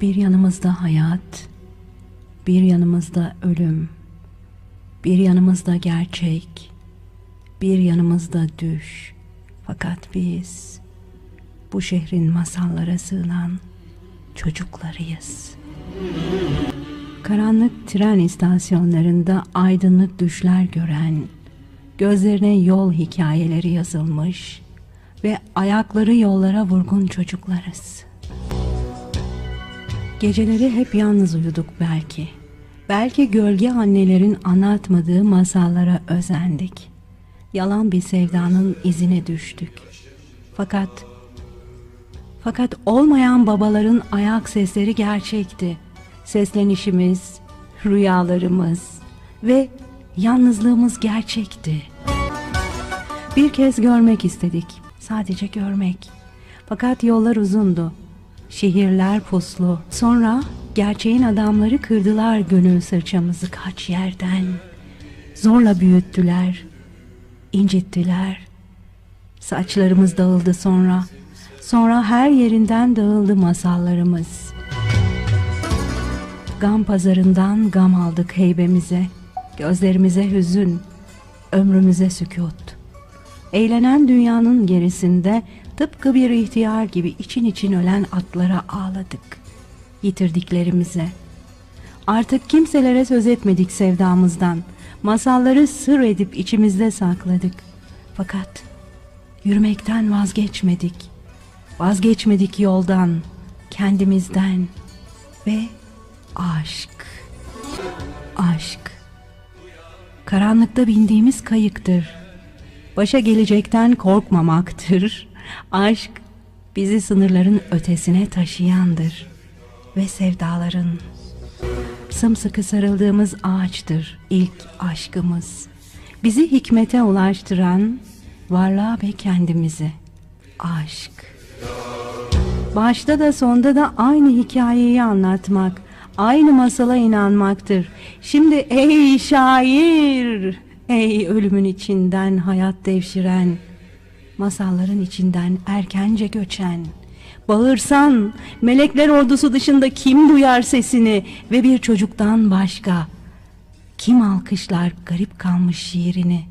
Bir yanımızda hayat, bir yanımızda ölüm, bir yanımızda gerçek, bir yanımızda düş. Fakat biz bu şehrin masallara sığınan çocuklarıyız. Karanlık tren istasyonlarında aydınlık düşler gören, gözlerine yol hikayeleri yazılmış ve ayakları yollara vurgun çocuklarız. Geceleri hep yalnız uyuduk belki. Belki gölge annelerin anlatmadığı masallara özendik. Yalan bir sevdanın izine düştük. Fakat fakat olmayan babaların ayak sesleri gerçekti. Seslenişimiz, rüyalarımız ve yalnızlığımız gerçekti. Bir kez görmek istedik. Sadece görmek. Fakat yollar uzundu. Şehirler puslu. Sonra gerçeğin adamları kırdılar gönül sırçamızı kaç yerden. Zorla büyüttüler. incittiler. Saçlarımız dağıldı sonra. Sonra her yerinden dağıldı masallarımız. Gam pazarından gam aldık heybemize. Gözlerimize hüzün, ömrümüze sükut. Eğlenen dünyanın gerisinde tıpkı bir ihtiyar gibi için için ölen atlara ağladık. Yitirdiklerimize. Artık kimselere söz etmedik sevdamızdan. Masalları sır edip içimizde sakladık. Fakat yürümekten vazgeçmedik. Vazgeçmedik yoldan, kendimizden ve aşk. Aşk. Karanlıkta bindiğimiz kayıktır. Başa gelecekten korkmamaktır. Aşk bizi sınırların ötesine taşıyandır ve sevdaların sımsıkı sarıldığımız ağaçtır ilk aşkımız. Bizi hikmete ulaştıran varlığa ve kendimize aşk. Başta da sonda da aynı hikayeyi anlatmak, aynı masala inanmaktır. Şimdi ey şair, ey ölümün içinden hayat devşiren, masalların içinden erkence göçen, bağırsan melekler ordusu dışında kim duyar sesini ve bir çocuktan başka kim alkışlar garip kalmış şiirini?